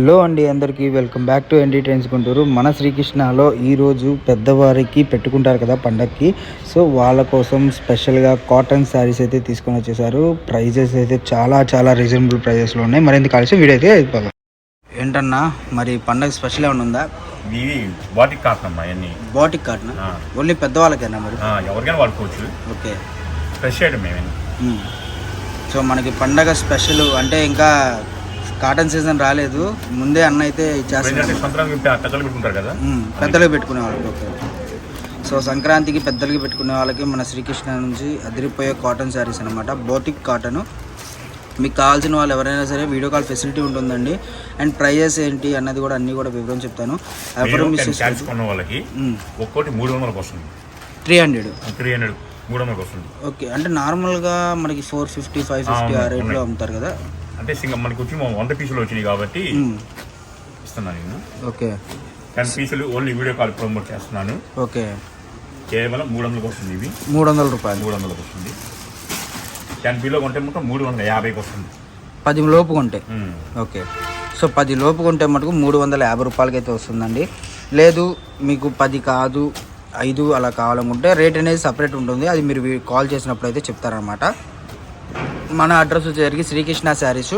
Hello అండి అందరికీ welcome back to ND trains Guntur. మన శ్రీకృష్ణలో ఈరోజు పెద్దవారికి పెట్టుకుంటారు కదా పండక్కి. సో వాళ్ళ కోసం స్పెషల్గా కాటన్ శారీస్ అయితే తీసుకొని వచ్చేసారు. ప్రైజెస్ అయితే చాలా చాలా రీజనబుల్ ప్రైజెస్లో ఉన్నాయి. మరింత కలిసి వీడియో అయితే అయిపోదాం. ఏంటన్నా మరి పండగ స్పెషల్ ఏమైనా ఉందా? ఇవి వాటికి కాకమ్మా అన్ని బాటిక్ కాటన్. ఓన్లీ పెద్దవాళ్ళకేనా మరి? ఎవరికైనా వాడుకోవచ్చు. ఓకే. Fresh item. సో మనకి పండగ స్పెషల్ అంటే ఇంకా కాటన్ సీజన్ రాలేదు. ముందే అన్న అయితే మ్మ్. పెద్దలకు పెట్టుకునే వాళ్ళకి ఓకే. సో సంక్రాంతికి పెద్దలకి పెట్టుకునే వాళ్ళకి మన శ్రీకృష్ణ నుంచి అదిరిపోయే కాటన్ శారీస్ అనమాట బోటిక్ కాటన్. మీకు కావాల్సిన వాళ్ళు ఎవరైనా సరే వీడియో కాల్ ఫెసిలిటీ ఉంటుందండి. అండ్ ప్రైజెస్ ఏంటి అన్నది కూడా అన్నీ కూడా వివరం చెప్తాను. ఎవరు మిస్ వాళ్ళకి ఒక్కోటి మూడు వందలకు వస్తుంది. Three hundred. త్రీ హండ్రెడ్ మూడు వందలకు వస్తుంది. ఓకే. అంటే నార్మల్గా మనకి ఫోర్ ఫిఫ్టీ ఫైవ్ ఫిఫ్టీ ఆ రేట్లో. అమ్ముతారు కదా. అంటే సింగ మనకు వచ్చి వంద పీసులు వచ్చినాయి కాబట్టి. ఇస్తున్నాను నేను. ఓకే. టెన్ పీసులు ఓన్లీ వీడియో కాల్ ప్రమోట్ చేస్తున్నాను. ఓకే. కేవలం మూడు వందలకు వస్తుంది ఇవి. మూడు వందల రూపాయలు. మూడు వందలకు వస్తుంది. టెన్ పీలో కొంటే మొత్తం మూడు వందల యాభైకి వస్తుంది. పది లోపు కొంటే. ఓకే. సో పది లోపు కొంటే మటుకు మూడు వందల యాభై రూపాయలకి అయితే వస్తుందండి. లేదు మీకు పది కాదు ఐదు అలా కావాలనుకుంటే రేట్ అనేది సపరేట్ ఉంటుంది. అది మీరు కాల్ చేసినప్పుడు అయితే చెప్తారనమాట మన అడ్రస్ వచ్చేసరికి శ్రీకృష్ణ శారీస్.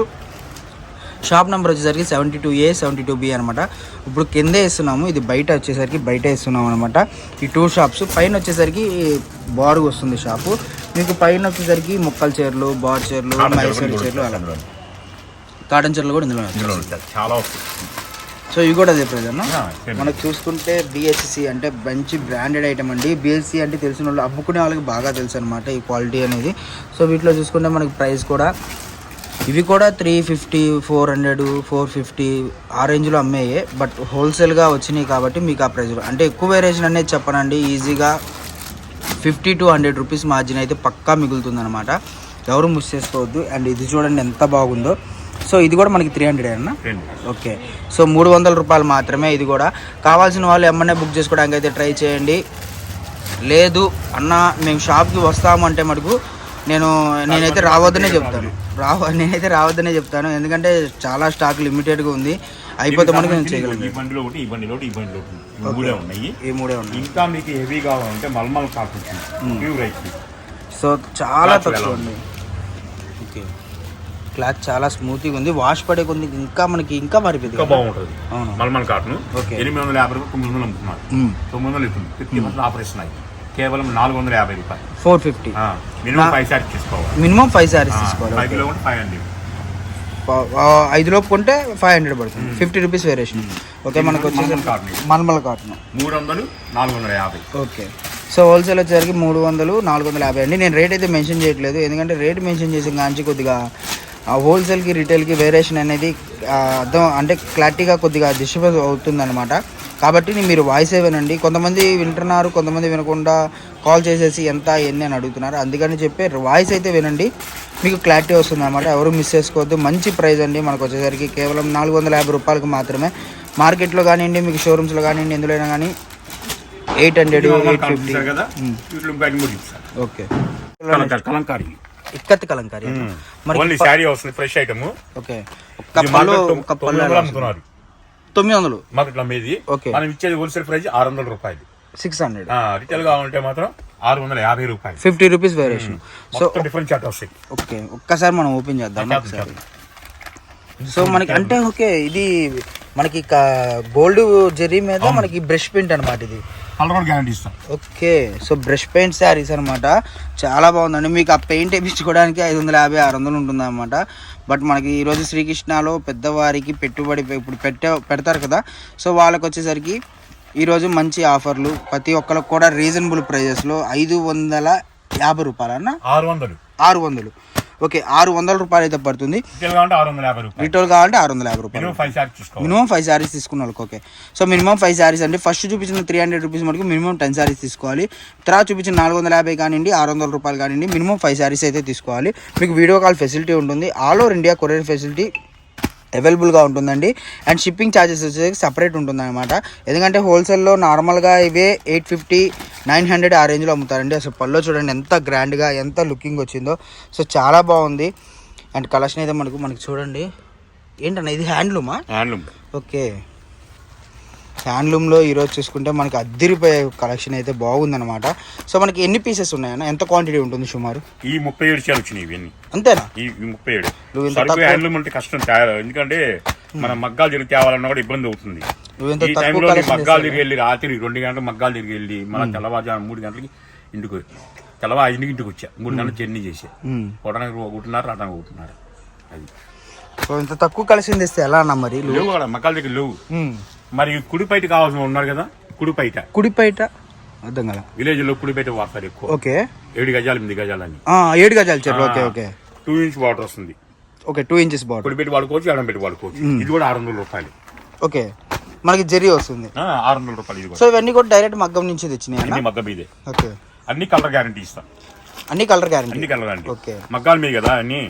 షాప్ నెంబర్ వచ్చేసరికి seventy two A seventy two B అనమాట. ఇప్పుడు కిందే ఇస్తున్నాము ఇది బయట వచ్చేసరికి బయట ఇస్తున్నాం అనమాట. ఈ టూ షాప్స్ పైన వచ్చేసరికి బారుగా వస్తుంది షాపు. మీకు పైన వచ్చేసరికి ముక్కల చీరలు బార్ చీరలు మైసూర్ చీరలు అలా కాటన్ చీరలు కూడా ఇందులో. చాలా వస్తుంది సో ఇవి కూడా అదే ప్రైజ్ అన్న. మనకు చూసుకుంటే బిహెచ్సి అంటే మంచి బ్రాండెడ్ ఐటమ్ అండి. బిఎస్సి అంటే తెలిసిన వాళ్ళు అమ్ముకునే వాళ్ళకి బాగా తెలుసు అనమాట ఈ క్వాలిటీ అనేది. సో వీటిలో చూసుకుంటే మనకి ప్రైస్ కూడా ఇవి కూడా three fifty four hundred four fifty ఆ రేంజ్లో అమ్మేయే. బట్ హోల్సేల్గా వచ్చినాయి కాబట్టి మీకు ఆ ప్రైస్ అంటే ఎక్కువ వేరియేషన్ అనేది చెప్పనండి. ఈజీగా fifty to hundred rupees margin అయితే పక్కా మిగులుతుంది అనమాట ఎవరు మిస్ చేసుకోవద్దు. అండ్ ఇది చూడండి ఎంత బాగుందో. సో ఇది కూడా మనకి త్రీ హండ్రెడ్ అన్న. ఓకే సో మూడు వందల రూపాయలు మాత్రమే ఇది కూడా. కావాల్సిన వాళ్ళు ఎమ్మనే బుక్ చేసుకోవడానికి అయితే ట్రై చేయండి. లేదు అన్న మేము షాప్కి వస్తాము అంటే మటుకు నేను నేనైతే రావద్దనే చెప్తాను. రావ నేనైతే రావద్దనే చెప్తాను. ఎందుకంటే చాలా స్టాక్ లిమిటెడ్గా ఉంది. అయిపోతే మనకు నేను ఈ చేయగలను. బండిలో ఒకటి ఈ బండిలో ఒకటి ఈ బండిలో ఒకటి. ఈ మూడే ఉన్నాయి. ఈ మూడే ఉన్నాయి. ఇంకా మీకు హెవీ కావాలంటే మల్మల్ కాకుండా ప్యూర్ సో చాలా Cloth ఎలా తక్కువ? ఉంది? ఓకే క్లాత్ చాలా స్మూత్గా ఉంది. వాష్ పడే కొద్ది ఇంకా మనకి ఇంకా మారిపోయింది ఇంకా? బాగుంటుంది. అవును. మల్మల్ కాటన్. ఎనిమిది వందల యాభై రూపాయలు తొమ్మిది వందలు అమ్ముతున్నారు. మ్మ్. తొమ్మిది వందలు ఇస్తుంది. ఫిఫ్టీ పర్సెంట్ ఆఫర్ ఇస్తున్నాయి కేవలం నాలుగు వందల యాభై రూపాయలు. Four fifty. Minimum five sarees తీసుకోవాలి. మినిమం ఫైవ్ శారీస్ తీసుకోవాలి. ఫైవ్. కిలో ఫైవ్ హండ్రెడ్ ఐదు లోపు కొంటే ఫైవ్ హండ్రెడ్ పడుతుంది. ఫిఫ్టీ రూపీస్ వేరియేషన్ ఓకే మనకు వచ్చేసి మల్మల్ కాటన్. మూడు వందలు నాలుగు వందల యాభై. ఓకే. సో హోల్సేల్ వచ్చేసరికి మూడు వందలు నాలుగు వందల యాభై అండి. నేను రేట్ అయితే మెన్షన్ చేయట్లేదు. ఎందుకంటే రేట్ మెన్షన్ చేసిన కాంచి కొద్దిగా హోల్సేల్కి రిటైల్కి వేరియేషన్ అనేది అర్థం అంటే క్లారిటీగా కొద్దిగా డిస్టర్బెన్స్ అవుతుందన్నమాట. కాబట్టి మీరు వాయిస్ వినండి. కొంతమంది వింటున్నారు కొంతమంది వినకుండా కాల్ చేసేసి ఎంత ఎన్ని అని అడుగుతున్నారు. అందుకని చెప్పి వాయిస్ అయితే వినండి. మీకు క్లారిటీ వస్తుంది అనమాట ఎవరు మిస్ చేసుకోవద్దు. మంచి ప్రైస్ అండి మనకు వచ్చేసరికి. కేవలం నాలుగు వందల యాభై రూపాయలకు మాత్రమే. మార్కెట్లో కానివ్వండి మీకు షోరూమ్స్లో కానివ్వండి ఎందులోనైనా కానీ eight hundred eight fifty okay Kalamkari. Ikkat Kalamkari మరి ఓన్లీ శారీ వస్తుంది ఫ్రెష్ ఐటమ్. ఓకే. ఒక్క పళ్ళు ఒక్క? అమ్ముతున్నారు. తొమ్మిది వందలు? మార్కెట్ అమ్మేది. ఓకే. మనం ఇచ్చేది హోల్సేల్ ప్రైస్ ఆరు వందల రూపాయలు. Six hundred. రిటైల్ కావాలంటే మాత్రం ఆరు వందల యాభై రూపాయలు. Fifty rupees variation so different chat వస్తాయి. ఓకే. ఒక్కసారి మనం ఓపెన్ చేద్దాం ఒకసారి. సో మనకి అంటే ఓకే ఇది మనకి గోల్డ్ జెరీ మీద మనకి బ్రష్ పెయింట్ అనమాట ఇది. కలర్ కూడా గ్యారంటీ ఇస్తాం. Okay so brush paint sarees అనమాట చాలా బాగుందండి. మీకు ఆ పెయింట్ వేయించుకోవడానికి ఐదు వందల యాభై ఆరు వందలు ఉంటుంది అనమాట బట్ మనకి ఈరోజు శ్రీకృష్ణలో పెద్దవారికి పెట్టుబడి ఇప్పుడు పెట్టే పెడతారు కదా. సో వాళ్ళకి వచ్చేసరికి ఈరోజు మంచి ఆఫర్లు. ప్రతి ఒక్కరికి కూడా రీజనబుల్ ప్రైజెస్లో ఐదు వందల యాభై రూపాయలన్న? ఆరు వందలు. ఆరు వందలు. ఓకే ఆరు వందల రూపాయలు అయితే పడుతుంది. రిటైల్ కావాలంటే ఆరు వందల యాభై రూపాయలు. మినిమం ఫైవ్ శారీస్ తీసుకున్న వాళ్ళకి okay. So minimum five sarees అంటే ఫస్ట్ చూపించిన త్రీ హండ్రెడ్ రూపీస్ మనకు మినిమం టెన్ శారీస్ తీసుకోవాలి. తర్వాత చూపించిన నాలుగు వందల యాభై కానివ్వండి ఆరు వందల రూపాయలు కానివ్వండి మినిమం ఫైవ్ శారీస్ అయితే తీసుకోవాలి. మీకు వీడియో కాల్ ఫెసిలిటీ ఉంటుంది. All over India courier facility అవైలబుల్గా ఉంటుందండి. అండ్ షిప్పింగ్ ఛార్జెస్ వచ్చేసి సపరేట్ ఉంటుంది అనమాట ఎందుకంటే హోల్సేల్లో నార్మల్గా ఇవే ఎయిట్ ఫిఫ్టీ నైన్ హండ్రెడ్ ఆ రేంజ్లో అమ్ముతారండి. అసలు పళ్ళు చూడండి ఎంత గ్రాండ్గా ఎంత లుకింగ్ వచ్చిందో. సో చాలా బాగుంది. అండ్ కలెక్షన్ అయితే మనకు మనకి చూడండి. ఏంటన్నా ఇది హ్యాండ్లూమా హ్యాండ్లూమ్ ఓకే హ్యాండ్లూమ్లో ఈరోజు చూసుకుంటే మనకి అద్దరిపోయే కలెక్షన్ అయితే బాగుందన్నమాట. సో మనకి ఎన్ని పీసెస్ ఉన్నాయన్న? ఎంత క్వాంటిటీ ఉంటుంది సుమారు? ఈ ముప్పై ఏడు చీరలు వచ్చినాయి ఇవన్నీ. అంతేనా? ఈ ముప్పై ఏడు. సరుకు హ్యాండ్లూమ్ అంటే కష్టం ఎందుకంటే మన మగ్గాలు తిరిగి తేవాలన్నా కూడా ఇబ్బంది అవుతుంది. ఈ టైంలో మగ్గాలు? తిరిగి వెళ్ళి రాత్రి రెండు గంటలకు మగ్గాలు తిరిగి వెళ్ళి మన తెల్లవారుజాము మూడు గంటలకి ఇంటికి తెల్లవారు ఐదింటికి ఇంటికి వచ్చా. మూడు గంటలు జర్నీ చేసా. పోవడానికి ఒకటిన్నర రావడానికి ఒకటిన్నర అది. సో ఇంత తక్కువ కలెక్షన్ తెస్తే ఎలా అన్న మరి? లేవు మగ్గాల దగ్గర లేవు. మరి కుడిపైట కావాల్సిన ఉన్నారు కదా కుడిపైట కుడి బయట. అర్థం కదా? విలేజ్లో కుడిపైట వాడతారు ఎక్కువ. ఓకే. ఏడు గజాలు ఎనిమిది గజాలని ఆ, ఏడు గజాలు చెట్లు okay okay. Two inch water వస్తుంది. ఓకే టూ ఇంచెస్ బాటిల్ కుడి పెట్టి వాడుకోవచ్చు ఎడం పెట్టి వాడుకోవచ్చు. ఇది కూడా ఆరు వందల రూపాయలు. ఓకే. మనకి జెరీ వస్తుంది. ఆరు వందల రూపాయలు ఇది సో ఇవన్నీ కూడా డైరెక్ట్ మగ్గం నుంచి తెచ్చినాయి? మగ్గ మీదే ఓకే. అన్ని కలర్ గ్యారంటీ ఇస్తాం. అన్ని కలర్ గ్యారంటీ. అన్ని కలర్ గ్యారంటీ. ఓకే. మగ్గాల మీద కదా అన్ని.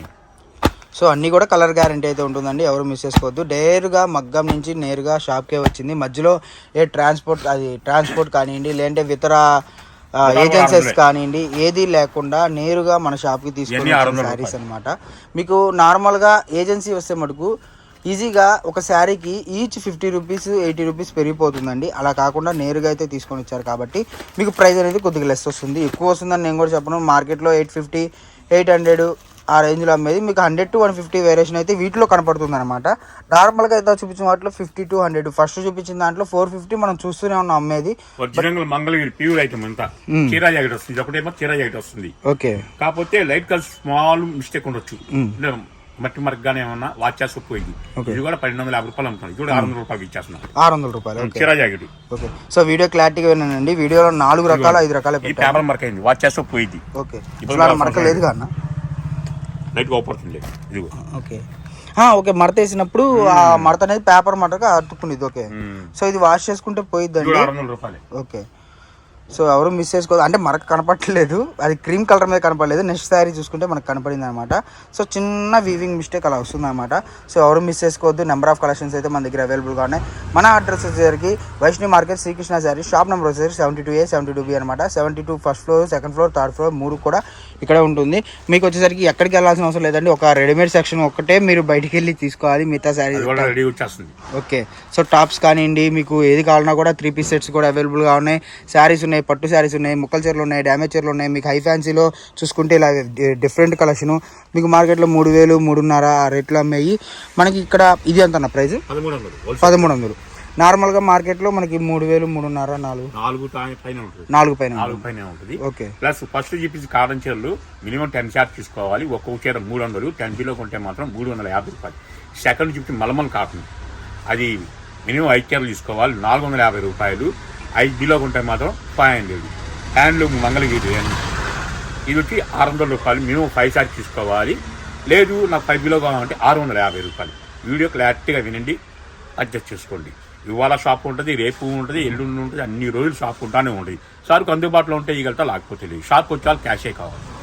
సో అన్నీ కూడా కలర్ గ్యారంటీ అయితే ఉంటుందండి. ఎవరు మిస్ చేసుకోవద్దు. నేరుగా మగ్గం నుంచి నేరుగా షాప్కే వచ్చింది. మధ్యలో ఏ ట్రాన్స్పోర్ట్ అది ట్రాన్స్పోర్ట్ కానివ్వండి లేదంటే ఇతర ఏజెన్సీస్ కానివ్వండి ఏది లేకుండా నేరుగా మన షాప్కి తీసుకొని శారీస్ అనమాట మీకు నార్మల్గా ఏజెన్సీ వస్తే మటుకు ఈజీగా ఒక శారీకి each fifty rupees eighty rupees పెరిగిపోతుందండి. అలా కాకుండా నేరుగా అయితే తీసుకొని వచ్చారు కాబట్టి మీకు ప్రైస్ అనేది కొద్దిగా లెస్ వస్తుంది. ఎక్కువ వస్తుందని నేను కూడా చెప్పను. మార్కెట్లో ఎయిట్ ఫిఫ్టీ ఎయిట్ హండ్రెడ్ ఆ రేంజ్లో అమ్మేది. మీకు hundred to one fifty variation అయితే వీటిలో కనపడుతుంది అనమాట నార్మల్గా అయితే చూపించిన వాటిలో ఫిఫ్టీ టు హండ్రెడ్. ఫస్ట్ చూపించిన దాంట్లో ఫోర్ ఫిఫ్టీ మనం చూస్తూనే ఉన్నాం అమ్మేది. మంగళగిరి ప్యూర్ ఐటమ్ అంతా. చీరా జాకెట్ వస్తుంది. ఒకటేమో చీరా జాకెట్ వస్తుంది. ఓకే. కాకపోతే లైట్ కలర్ స్మాల్ మిస్టేక్ ఉండొచ్చు. మట్టి మరగ్గానే ఏమన్నా వాచ్ చేసి పోయింది. ఇది కూడా పన్నెండు వందల యాభై రూపాయలు అమ్ముతాను ఇది కూడా ఆరు వందల రూపాయలు ఇచ్చేస్తున్నాం ఆరు వందల రూపాయలు చీరా జాకెట్. ఓకే. సో వీడియో క్లారిటీగా వినండి. వీడియోలో నాలుగు రకాల ఐదు రకాల పేపర్ మరక అయింది. వాచ్ చేస్తే పోయింది ఓకే మరక లేదు అన్న? లైట్గా అవుపడుతుంది ఇదిగో. ఓకే. ఆ, ఓకే మడత వేసినప్పుడు ఆ మడత అనేది పేపర్ మడతగా అతుక్కునేది ఓకే. మ్మ్. సో ఇది వాష్ చేసుకుంటే పోయిద్దండి. ఆరు వందల రూపాయలు. ఓకే. సో ఎవరు మిస్ చేసుకోదు. అంటే మనకు కనపడలేదు. అది క్రీమ్ కలర్ మీద కనపడలేదు. నెక్స్ట్ శారీ చూసుకుంటే మనకు కనపడింది అనమాట సో చిన్న వీవింగ్ మిస్టేక్ అలా వస్తుంది అనమాట సో ఎవరు మిస్ చేసుకోవద్దు. నెంబర్ ఆఫ్ కలెక్షన్స్ అయితే మన దగ్గర అవైలబుల్గా ఉన్నాయి. మన అడ్రస్ వచ్చేసరికి Vaishnavi market Srikrishna saree shop number వచ్చేసరికి seventy two A seventy two B అనమాట. Seventy two first floor second floor third floor మూడు కూడా ఇక్కడే ఉంటుంది. మీకు వచ్చేసరికి ఎక్కడికి వెళ్ళాల్సిన అవసరం లేదండి. ఒక రెడీమేడ్ సెక్షన్ ఒక్కటే మీరు బయటికి వెళ్ళి తీసుకోవాలి. మిగతా శారీ ఓకే సో టాప్స్ కానివ్వండి మీకు ఏది కావాలన్నా కూడా త్రీ పీస్ సెట్స్ కూడా అవైలబుల్గా ఉన్నాయి. శారీస్ ఉన్నాయి. పట్టు శారీస్ ఉన్నాయి ముక్కల చీరలు ఉన్నాయి డ్యామేజ్ చీరలు ఉన్నాయి. మీకు హై ఫ్యాన్సీలో చూసుకుంటే ఇలా డిఫరెంట్ కలెక్షన్ మీకు మార్కెట్లో మూడు వేలు మూడున్నర ఆ రేట్లో అమ్మాయి. మనకి ఇక్కడ ఇది ఎంత అన్న ప్రైస్ పదమూడు వందలు హోల్సేల్ పదమూడు వందలు నార్మల్గా మార్కెట్లో మనకి మూడు వేలు మూడున్నర నాలుగు. నాలుగు పైన ఉంటుంది. నాలుగు పైన నాలుగు పైన ఉంటుంది. ఓకే. ప్లస్ ఫస్ట్ చెప్పేసి కాటన్ చీరలు మినిమం టెన్ షార్ట్ తీసుకోవాలి. ఒక్కొక్క చీర మూడు వందలు టెన్ కిలో కొంటే మాత్రం మూడు వందల యాభై రూపాయలు. సెకండ్ చెప్పి మలమల్ కాటన్ అది మినిమం ఐదు చీరలు తీసుకోవాలి. నాలుగు వందల యాభై రూపాయలు. ఐదు బిలోకి ఉంటాయి మాత్రం ఫైవ్ హండ్రెడ్ హ్యాండ్లూమ్ మంగళగిరి అని ఇది. వచ్చి ఆరు వందల రూపాయలు. మినిమం ఫైవ్ సార్ తీసుకోవాలి. లేదు నాకు ఫైవ్ కిలో కావాలంటే ఆరు వందల యాభై రూపాయలు. వీడియో క్లారిటీగా వినండి. అడ్జస్ట్ చేసుకోండి. ఇవాళ షాప్ ఉంటుంది రేపు ఉంటుంది ఎల్లుండి ఉంటుంది అన్ని రోజులు షాప్ ఉంటానే ఉంటుంది. సార్కు అందుబాటులో ఉంటే ఇగలతో లేకపోతే లేదు. షాప్కి వచ్చే వాళ్ళు క్యాషే కావాలి.